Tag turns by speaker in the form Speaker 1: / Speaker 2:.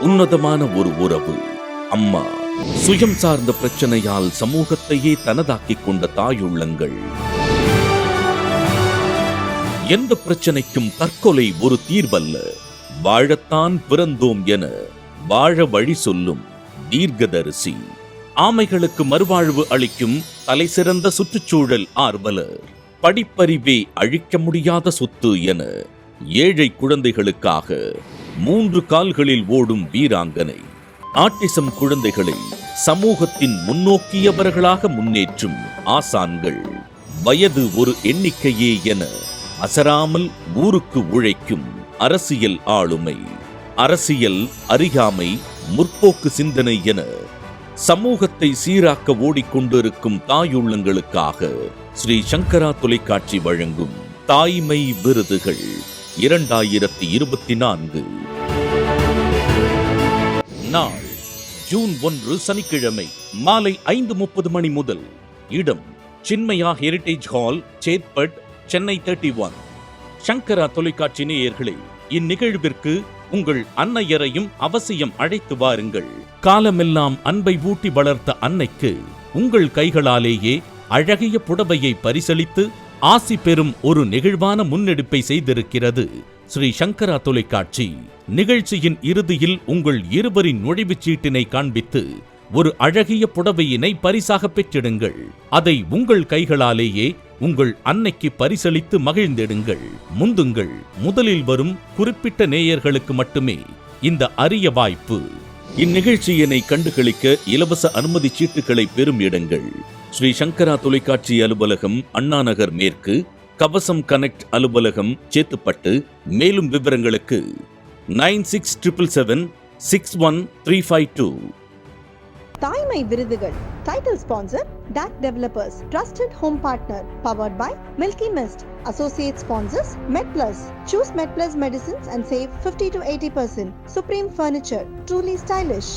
Speaker 1: உன்னதமான ஒரு உறவு. அம்மா சுயம் சார்ந்த பிரச்சனையால் சமூகத்தையே தனதாக்கிக் கொண்ட தாயுள்ளங்கள் எந்த பிரச்சனைக்கும் தற்கொலை ஒரு தீர்வல்ல. வாழத்தான் பிறந்தோம் என வாழ வழி சொல்லும் தீர்க்கதரிசி. ஆமைகளுக்கு மறுவாழ்வு அளிக்கும் தலைசிறந்த சுற்றுச்சூழல் ஆர்வலர். படிப்பறிவே அழிக்க முடியாத சொத்து என ஏழை குழந்தைகளுக்காக மூன்று கால்களில் ஓடும் வீராங்கனை. ஆட்டிசம் குழந்தைகளை சமூகத்தின் முன்னோக்கியவர்களாக முன்னேற்றும் ஆசான்கள். வயது ஒரு எண்ணிக்கையே என அசராமல் ஊருக்கு உழைக்கும் அரசியல் ஆளுமை. அரசியல் அறியாமை முற்போக்கு சிந்தனை என சமூகத்தை சீராக்க ஓடிக்கொண்டிருக்கும் தாயுள்ளங்களுக்காக ஸ்ரீ சங்கரா தொலைக்காட்சி வழங்கும் தாய்மை விருதுகள். இரண்டாயிரத்தி இருபத்தி நான்கு. நாள் ஜூன் ஒன்று சனிக்கிழமை மாலை ஐந்து முப்பது மணி முதல். இடம் Chinmaya heritage hall Chetpet Chennai thirty one Sankara தொலைக்காட்சி நேயர்களே இந்நிகழ்விற்கு உங்கள் அன்னையரையும் அவசியம் அழைத்து வாருங்கள். காலமெல்லாம் அன்பை ஊட்டி வளர்த்த அன்னைக்கு உங்கள் கைகளாலேயே அழகிய புடவையை பரிசளித்து ஆசி பெறும் ஒரு நெகிழ்வான முன்னெடுப்பை செய்திருக்கிறது. ஸ்ரீ சங்கரா தொலைக்காட்சி. நிகழ்ச்சியின் இறுதியில் உங்கள் இருவரின் நுழைவுச் சீட்டினை காண்பித்து ஒரு அழகிய புடவையினை பரிசாக பெற்றிடுங்கள். அதை உங்கள் கைகளாலேயே உங்கள் அன்னைக்கு பரிசளித்து மகிழ்ந்திடுங்கள். முந்துங்கள். முதலில் வரும் குறிப்பிட்ட நேயர்களுக்கு மட்டுமே இந்த அரிய வாய்ப்பு. இந்நிகழ்ச்சியினை கண்டுகளிக்க இலவச அனுமதி சீட்டுகளை பெறும் இடங்கள். ஸ்ரீ சங்கரா தொலைக்காட்சி அலுவலகம் அண்ணா நகர் மேற்கு கவசம் கனெக்ட் அலுவலகம் சேத்துப்பட்டு. மேலும் விவரங்களுக்கு nine six triple seven six one three five two.
Speaker 2: தாய்மை விருதுகள் title sponsor DAC developers trusted home partner powered by milky mist associate sponsors med plus choose med plus medicines and save 50 to 80 percent supreme furniture truly stylish